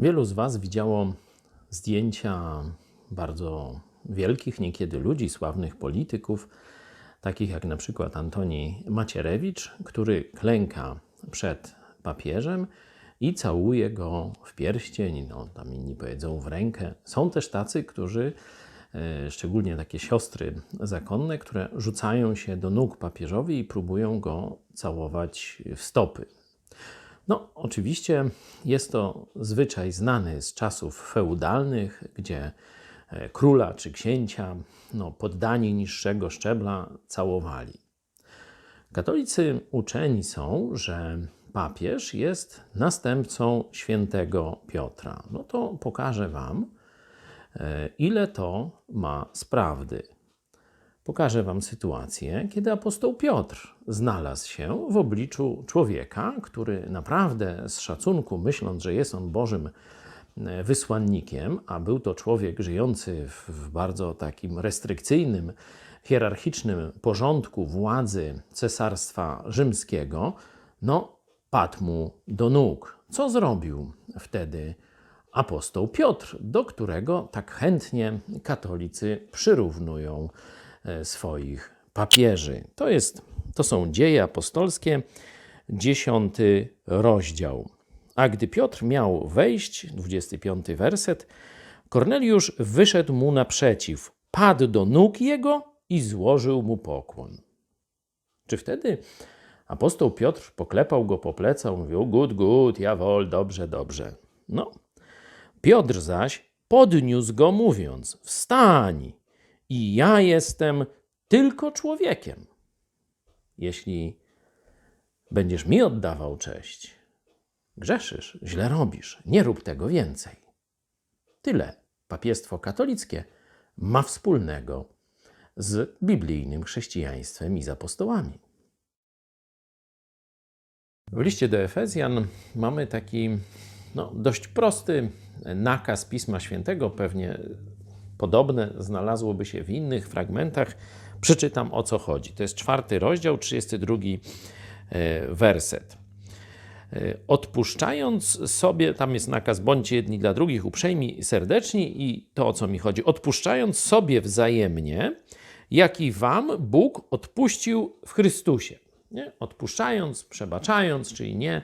Wielu z Was widziało zdjęcia bardzo wielkich niekiedy ludzi, sławnych polityków, takich jak na przykład Antoni Macierewicz, który klęka przed papieżem i całuje go w pierścień, no tam inni powiedzą w rękę. Są też tacy, którzy, e, szczególnie takie siostry zakonne, które rzucają się do nóg papieżowi i próbują go całować w stopy. No, oczywiście jest to zwyczaj znany z czasów feudalnych, gdzie e, króla czy księcia, no, poddani niższego szczebla, całowali. Katolicy uczeni są, że papież jest następcą świętego Piotra. No to pokażę Wam, e, ile to ma z prawdy. Pokażę Wam sytuację, kiedy apostoł Piotr znalazł się w obliczu człowieka, który naprawdę z szacunku, myśląc, że jest on Bożym e, wysłannikiem, a był to człowiek żyjący w bardzo takim restrykcyjnym, hierarchicznym porządku władzy Cesarstwa Rzymskiego, no padł mu do nóg. Co zrobił wtedy apostoł Piotr, do którego tak chętnie katolicy przyrównują swoich papieży. To, jest, to są dzieje apostolskie, dziesiąty rozdział. A gdy Piotr miał wejść, 25 werset, Korneliusz wyszedł mu naprzeciw, padł do nóg jego i złożył mu pokłon. Czy wtedy apostoł Piotr poklepał go po plecach, mówił: Good, good, jawol, dobrze, dobrze. No. Piotr zaś podniósł go, mówiąc: Wstań, i ja jestem tylko człowiekiem. Jeśli będziesz mi oddawał cześć, grzeszysz, źle robisz, nie rób tego więcej. Tyle papiestwo katolickie ma wspólnego z biblijnym chrześcijaństwem i z apostołami. W liście do Efezjan mamy taki no, dość prosty nakaz Pisma Świętego, pewnie podobne znalazłoby się w innych fragmentach. Przeczytam o co chodzi. To jest czwarty rozdział, 32 e, werset. E, Odpuszczając sobie, tam jest nakaz, bądźcie jedni dla drugich uprzejmi, serdeczni i to o co mi chodzi. Odpuszczając sobie wzajemnie, jak i wam Bóg odpuścił w Chrystusie. Nie? Odpuszczając, przebaczając, czyli nie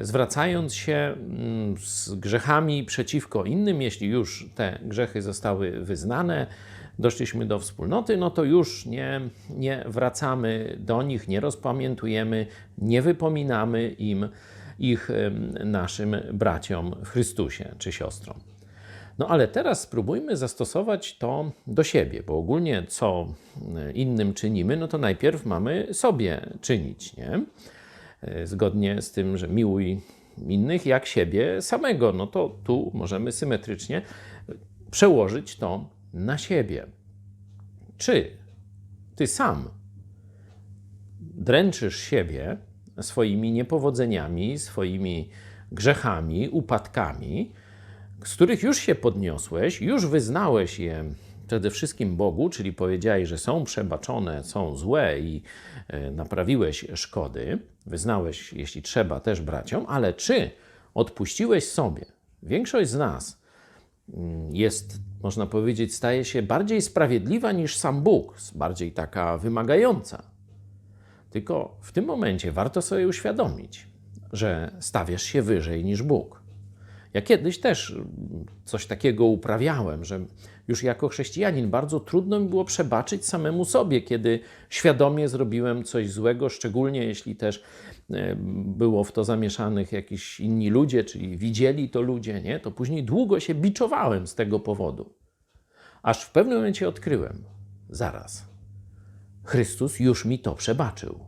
zwracając się mm, z grzechami przeciwko innym, jeśli już te grzechy zostały wyznane, doszliśmy do wspólnoty, no to już nie, nie wracamy do nich, nie rozpamiętujemy, nie wypominamy im ich naszym braciom w Chrystusie czy siostrom. No ale teraz spróbujmy zastosować to do siebie, bo ogólnie co innym czynimy, no to najpierw mamy sobie czynić, nie? E, Zgodnie z tym, że miłuj innych jak siebie samego, no to tu możemy symetrycznie przełożyć to na siebie. Czy ty sam dręczysz siebie swoimi niepowodzeniami, swoimi grzechami, upadkami, z których już się podniosłeś, już wyznałeś je przede wszystkim Bogu, czyli powiedziałeś, że są przebaczone, są złe i e, naprawiłeś szkody, wyznałeś, jeśli trzeba, też braciom, ale czy odpuściłeś sobie? Większość z nas mm, jest, można powiedzieć, staje się bardziej sprawiedliwa niż sam Bóg, bardziej taka wymagająca. Tylko w tym momencie warto sobie uświadomić, że stawiasz się wyżej niż Bóg. Ja kiedyś też mm, coś takiego uprawiałem, że już jako chrześcijanin bardzo trudno mi było przebaczyć samemu sobie, kiedy świadomie zrobiłem coś złego, szczególnie jeśli też e, było w to zamieszanych jakiś inni ludzie, czyli widzieli to ludzie, nie? to później długo się biczowałem z tego powodu. Aż w pewnym momencie odkryłem, zaraz, Chrystus już mi to przebaczył.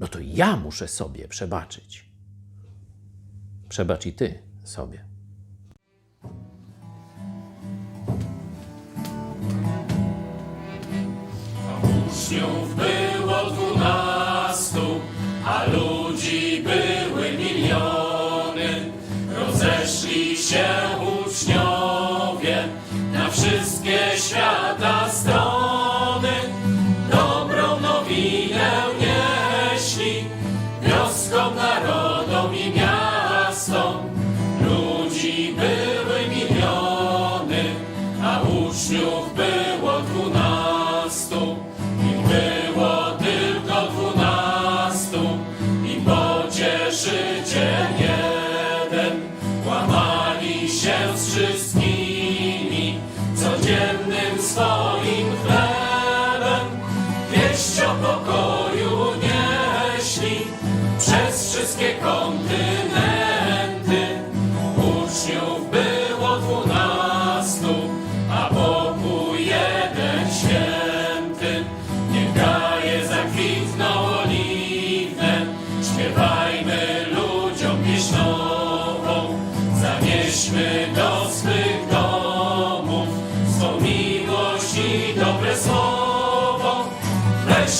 No to ja muszę sobie przebaczyć. Przebacz i ty sobie. Uczniów było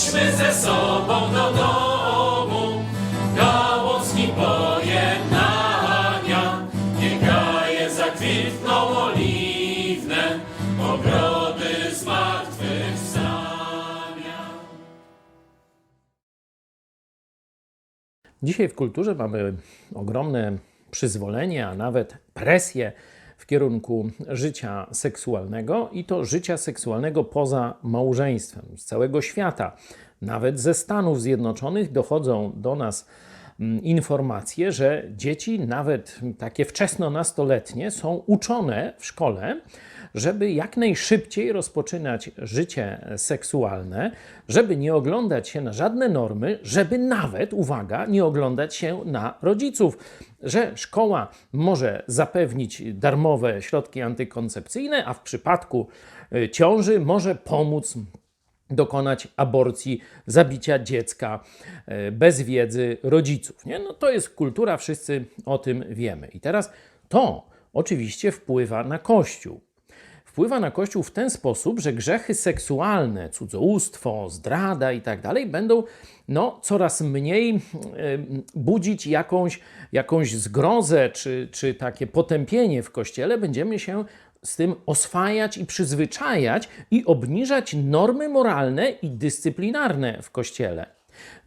Weźmy ze sobą do domu gałązki pojednania. Niech gaje zakwitną oliwne, ogrody zmartwychwstania. Dzisiaj w kulturze mamy ogromne przyzwolenie, a nawet presję w kierunku życia seksualnego i to życia seksualnego poza małżeństwem. Z całego świata, nawet ze Stanów Zjednoczonych dochodzą do nas mm, informacje, że dzieci, nawet takie wczesno-nastoletnie, są uczone w szkole, żeby jak najszybciej rozpoczynać życie seksualne, żeby nie oglądać się na żadne normy, żeby nawet, uwaga, nie oglądać się na rodziców, że szkoła może zapewnić darmowe środki antykoncepcyjne, a w przypadku y, ciąży może pomóc dokonać aborcji, zabicia dziecka e, bez wiedzy rodziców. Nie? No to jest kultura, wszyscy o tym wiemy. I teraz to oczywiście wpływa na Kościół. Wpływa na Kościół w ten sposób, że grzechy seksualne, cudzołóstwo, zdrada i tak dalej będą no, coraz mniej budzić jakąś, jakąś zgrozę czy, czy takie potępienie w Kościele. Będziemy się z tym oswajać i przyzwyczajać i obniżać normy moralne i dyscyplinarne w Kościele.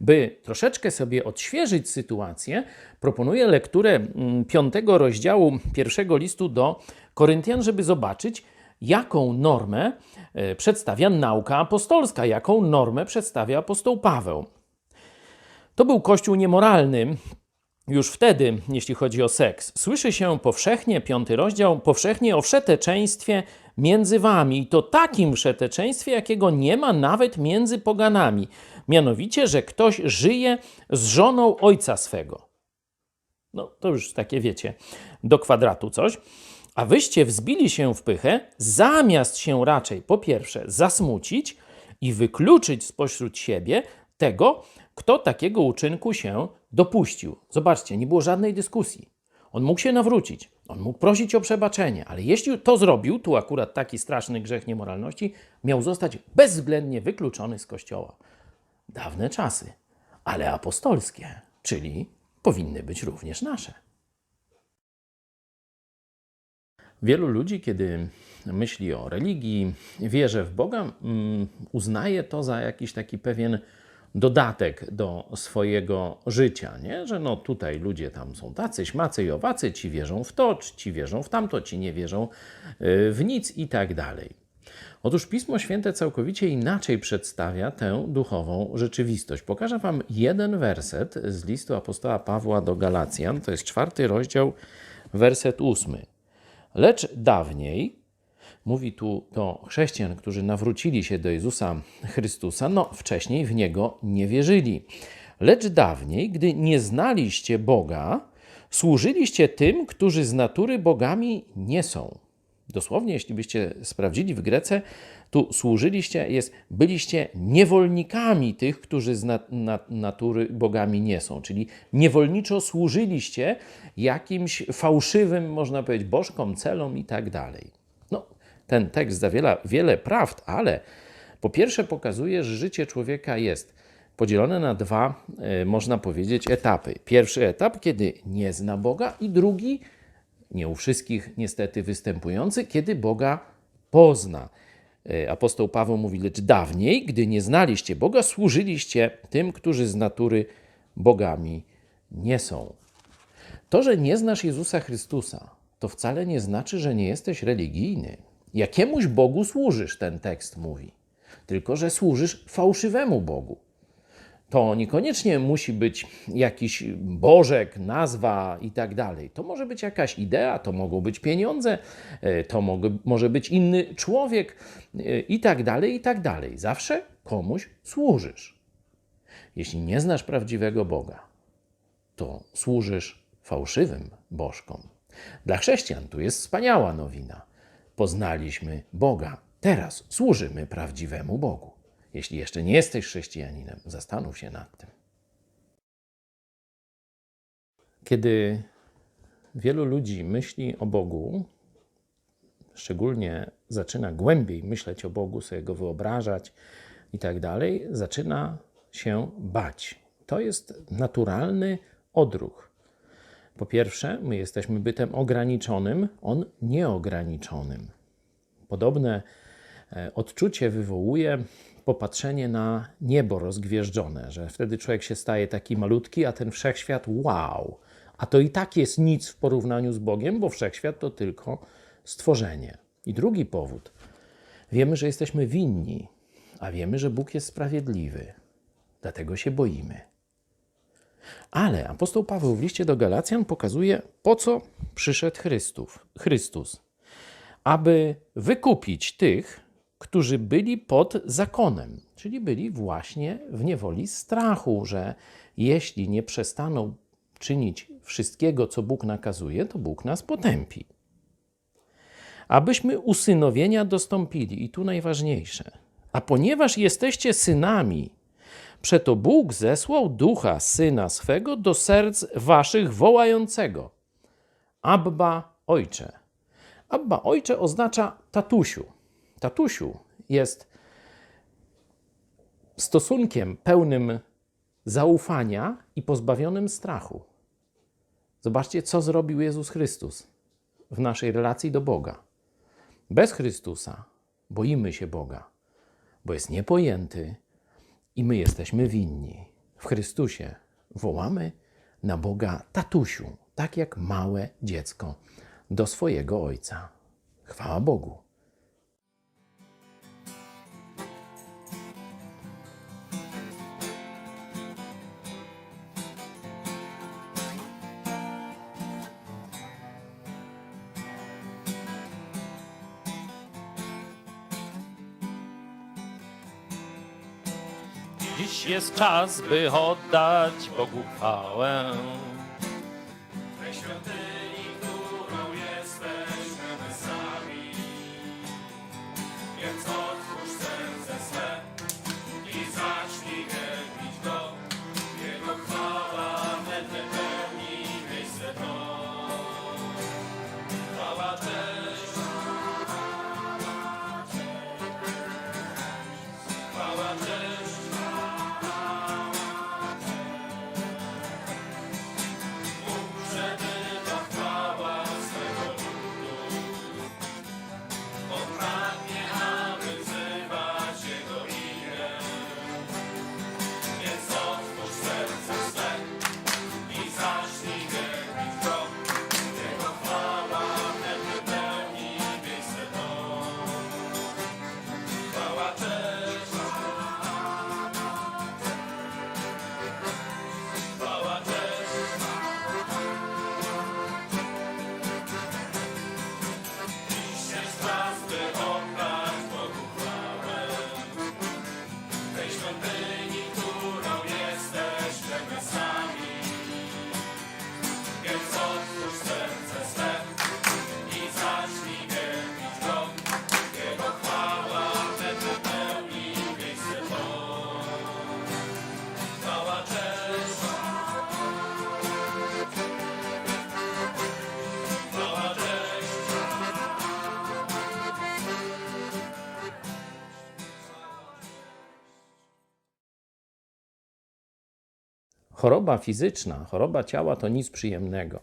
By troszeczkę sobie odświeżyć sytuację, proponuję lekturę mm, piątego rozdziału pierwszego listu do Koryntian, żeby zobaczyć, jaką normę e, przedstawia nauka apostolska, jaką normę przedstawia apostoł Paweł. To był kościół niemoralny, już wtedy, jeśli chodzi o seks, słyszy się powszechnie, piąty rozdział, powszechnie o wszeteczeństwie między wami. I to takim wszeteczeństwie, jakiego nie ma nawet między poganami. Mianowicie, że ktoś żyje z żoną ojca swego. No, to już takie wiecie, do kwadratu coś. A wyście wzbili się w pychę, zamiast się raczej, po pierwsze, zasmucić i wykluczyć spośród siebie tego, kto takiego uczynku się dopuścił. Zobaczcie, nie było żadnej dyskusji. On mógł się nawrócić, on mógł prosić o przebaczenie, ale jeśli to zrobił, tu akurat taki straszny grzech niemoralności, miał zostać bezwzględnie wykluczony z kościoła. Dawne czasy, ale apostolskie, czyli powinny być również nasze. Wielu ludzi, kiedy myśli o religii, wierzy w Boga, mm, uznaje to za jakiś taki pewien dodatek do swojego życia, nie? że no tutaj ludzie tam są tacy, śmacy i owacy, ci wierzą w to, ci wierzą w tamto, ci nie wierzą y, w nic i tak dalej. Otóż Pismo Święte całkowicie inaczej przedstawia tę duchową rzeczywistość. Pokażę Wam jeden werset z listu apostoła Pawła do Galacjan, to jest czwarty rozdział, werset ósmy. Lecz dawniej, mówi tu do chrześcijan, którzy nawrócili się do Jezusa Chrystusa, no wcześniej w Niego nie wierzyli. Lecz dawniej, gdy nie znaliście Boga, służyliście tym, którzy z natury bogami nie są. Dosłownie, jeśli byście sprawdzili w Grece, tu służyliście, jest, byliście niewolnikami tych, którzy z nat nat natury bogami nie są. Czyli niewolniczo służyliście jakimś fałszywym, można powiedzieć, bożkom, celom i tak dalej. Ten tekst zawiera wiele prawd, ale po pierwsze pokazuje, że życie człowieka jest podzielone na dwa, e, można powiedzieć, etapy. Pierwszy etap, kiedy nie zna Boga, i drugi, nie u wszystkich niestety występujący, kiedy Boga pozna. E, Apostoł Paweł mówi, lecz dawniej, gdy nie znaliście Boga, służyliście tym, którzy z natury bogami nie są. To, że nie znasz Jezusa Chrystusa, to wcale nie znaczy, że nie jesteś religijny. Jakiemuś Bogu służysz, ten tekst mówi. Tylko, że służysz fałszywemu Bogu. To niekoniecznie musi być jakiś bożek, nazwa i tak dalej. To może być jakaś idea, to mogą być pieniądze, e, to może być inny człowiek e, i tak dalej, i tak dalej. Zawsze komuś służysz. Jeśli nie znasz prawdziwego Boga, to służysz fałszywym bożkom. Dla chrześcijan tu jest wspaniała nowina. Poznaliśmy Boga. Teraz służymy prawdziwemu Bogu. Jeśli jeszcze nie jesteś chrześcijaninem, zastanów się nad tym. Kiedy wielu ludzi myśli o Bogu, szczególnie zaczyna głębiej myśleć o Bogu, sobie go wyobrażać i tak dalej, zaczyna się bać. To jest naturalny odruch. Po pierwsze, my jesteśmy bytem ograniczonym, on nieograniczonym. Podobne e, odczucie wywołuje popatrzenie na niebo rozgwieżdżone, że wtedy człowiek się staje taki malutki, a ten wszechświat wow. A to i tak jest nic w porównaniu z Bogiem, bo wszechświat to tylko stworzenie. I drugi powód. Wiemy, że jesteśmy winni, a wiemy, że Bóg jest sprawiedliwy. Dlatego się boimy. Ale apostoł Paweł w liście do Galacjan pokazuje, po co przyszedł Chrystus. Chrystus. Aby wykupić tych, którzy byli pod zakonem, czyli byli właśnie w niewoli strachu, że jeśli nie przestaną czynić wszystkiego, co Bóg nakazuje, to Bóg nas potępi. Abyśmy usynowienia dostąpili, i tu najważniejsze. A ponieważ jesteście synami, Przeto Bóg zesłał ducha syna swego do serc waszych wołającego. Abba ojcze. Abba ojcze oznacza tatusiu. Tatusiu jest stosunkiem pełnym zaufania i pozbawionym strachu. Zobaczcie, co zrobił Jezus Chrystus w naszej relacji do Boga. Bez Chrystusa boimy się Boga, bo jest niepojęty, i my jesteśmy winni. W Chrystusie wołamy na Boga tatusiu, tak jak małe dziecko do swojego ojca. Chwała Bogu. Jest czas, by oddać Bogu chwałę. Choroba fizyczna, choroba ciała to nic przyjemnego.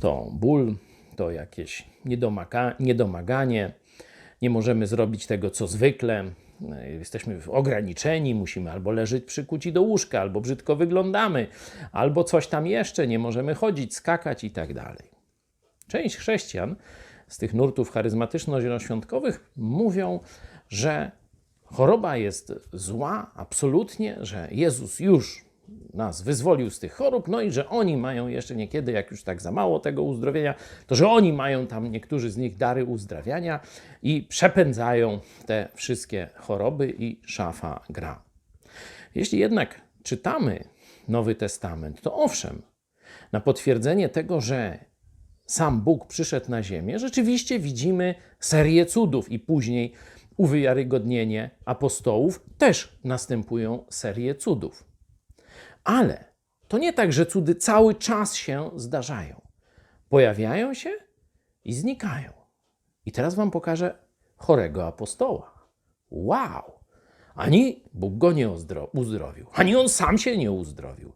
To ból, to jakieś niedomaga, niedomaganie, nie możemy zrobić tego, co zwykle. Jesteśmy ograniczeni, musimy albo leżeć przykuci do łóżka, albo brzydko wyglądamy, albo coś tam jeszcze, nie możemy chodzić, skakać i tak dalej. Część chrześcijan z tych nurtów charyzmatyczno-zieloświątkowych mówią, że choroba jest zła absolutnie, że Jezus już nas wyzwolił z tych chorób, no i że oni mają jeszcze niekiedy, jak już tak za mało tego uzdrowienia, to że oni mają tam niektórzy z nich dary uzdrawiania i przepędzają te wszystkie choroby i szafa gra. Jeśli jednak czytamy Nowy Testament, to owszem, na potwierdzenie tego, że sam Bóg przyszedł na ziemię, rzeczywiście widzimy serię cudów i później uwiarygodnienie apostołów też następują serie cudów. Ale to nie tak, że cudy cały czas się zdarzają. Pojawiają się i znikają. I teraz wam pokażę chorego apostoła. Wow! Ani Bóg go nie uzdro- uzdrowił, ani on sam się nie uzdrowił,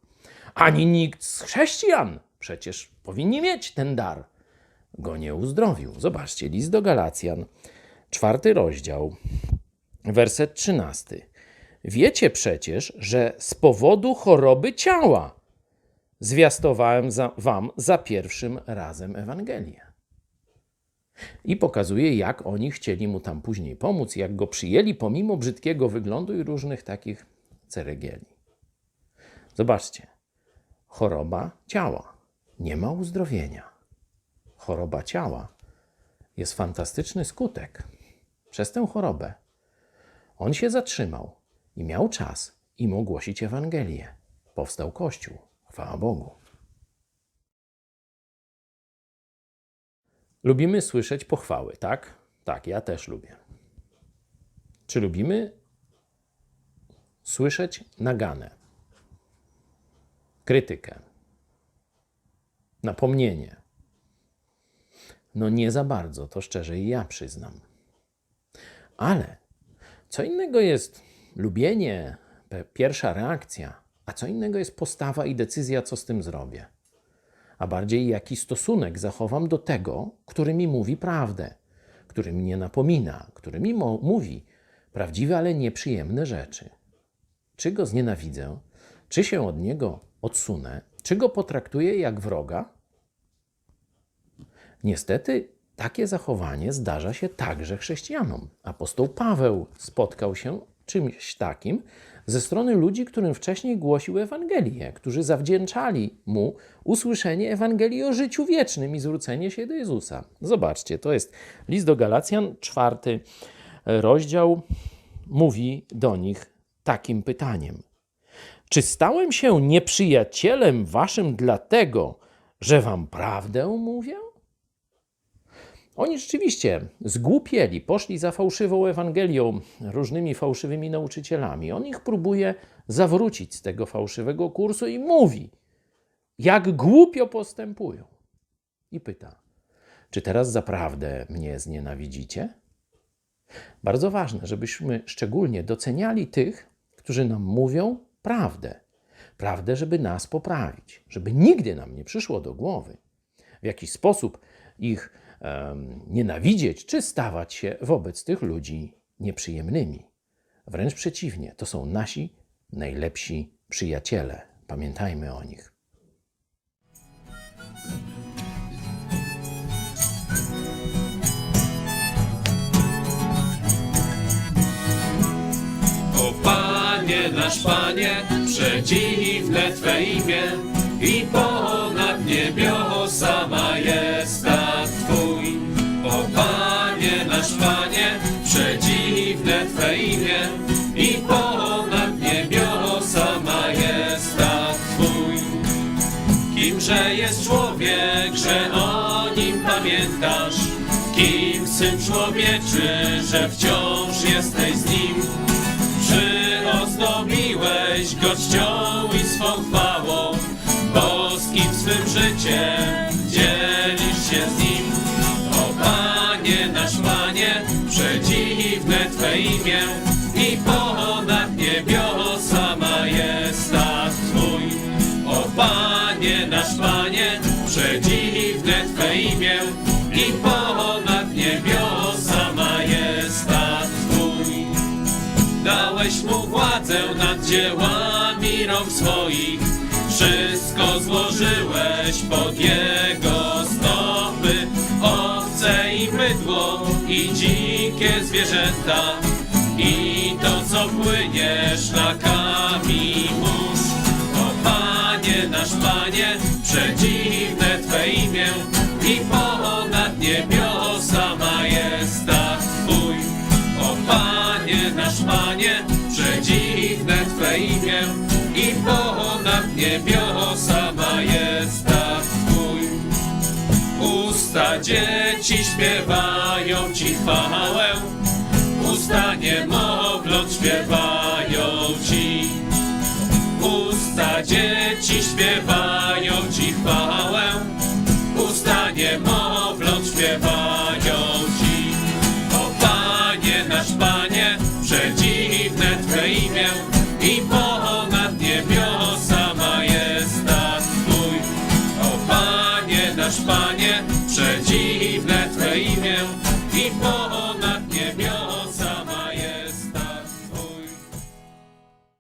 ani nikt z chrześcijan, przecież powinni mieć ten dar, go nie uzdrowił. Zobaczcie, list do Galacjan, czwarty rozdział, werset trzynasty. Wiecie przecież, że z powodu choroby ciała zwiastowałem za, wam za pierwszym razem Ewangelię. I pokazuje, jak oni chcieli mu tam później pomóc, jak go przyjęli pomimo brzydkiego wyglądu i różnych takich ceregieli. Zobaczcie, choroba ciała, nie ma uzdrowienia. Choroba ciała jest fantastyczny skutek. Przez tę chorobę on się zatrzymał i miał czas im ogłosić Ewangelię. Powstał Kościół. Chwała Bogu. Lubimy słyszeć pochwały, tak? Tak, ja też lubię. Czy lubimy słyszeć naganę, krytykę, napomnienie? No nie za bardzo, to szczerze i ja przyznam. Ale co innego jest lubienie, pierwsza reakcja, a co innego jest postawa i decyzja, co z tym zrobię a bardziej jaki stosunek zachowam do tego, który mi mówi prawdę, który mnie napomina, który mi mówi prawdziwe, ale nieprzyjemne rzeczy. Czy go znienawidzę, czy się od niego odsunę, czy go potraktuję jak wroga? Niestety takie zachowanie zdarza się także chrześcijanom. Apostoł Paweł spotkał się czymś takim ze strony ludzi, którym wcześniej głosił Ewangelię, którzy zawdzięczali mu usłyszenie Ewangelii o życiu wiecznym i zwrócenie się do Jezusa. Zobaczcie, to jest list do Galacjan, czwarty rozdział, mówi do nich takim pytaniem. Czy stałem się nieprzyjacielem waszym dlatego, że wam prawdę mówię? Oni rzeczywiście zgłupieli, poszli za fałszywą Ewangelią, różnymi fałszywymi nauczycielami. On ich próbuje zawrócić z tego fałszywego kursu i mówi, jak głupio postępują. I pyta, czy teraz zaprawdę mnie znienawidzicie? Bardzo ważne, żebyśmy szczególnie doceniali tych, którzy nam mówią prawdę. Prawdę, żeby nas poprawić, żeby nigdy nam nie przyszło do głowy, w jaki sposób ich nienawidzieć czy stawać się wobec tych ludzi nieprzyjemnymi. Wręcz przeciwnie, to są nasi najlepsi przyjaciele. Pamiętajmy o nich. O Panie nasz Panie, przedziwne Twe imię i ponad niebiosa majestat Panie przedziwne Twe imię i ponad niebiosa majestat Twój. Kimże jest człowiek, że o nim pamiętasz? Kim syn człowieczy, że wciąż jesteś z nim? Przyozdobiłeś go czcią i swą chwałą, boskim swym życiem Twe imię i ponad niebiosa majestat Twój. O Panie nasz Panie, przedziwne Twe imię i ponad niebiosa majestat Twój. Dałeś mu władzę nad dziełami rąk swoich, wszystko złożyłeś pod jego stopy, owce i mydło i dzikie zwierzęta i to co płynie szlakami mórz. O Panie nasz Panie, przedziwne Twe imię i ponad niebiosa majestat Twój. O Panie nasz Panie, przedziwne Twe imię i ponad niebiosa majestat Twój. Usta dzieci śpiewają Ci chwałę, usta niemowląt śpiewają Ci. Usta dzieci śpiewają Ci chwałę,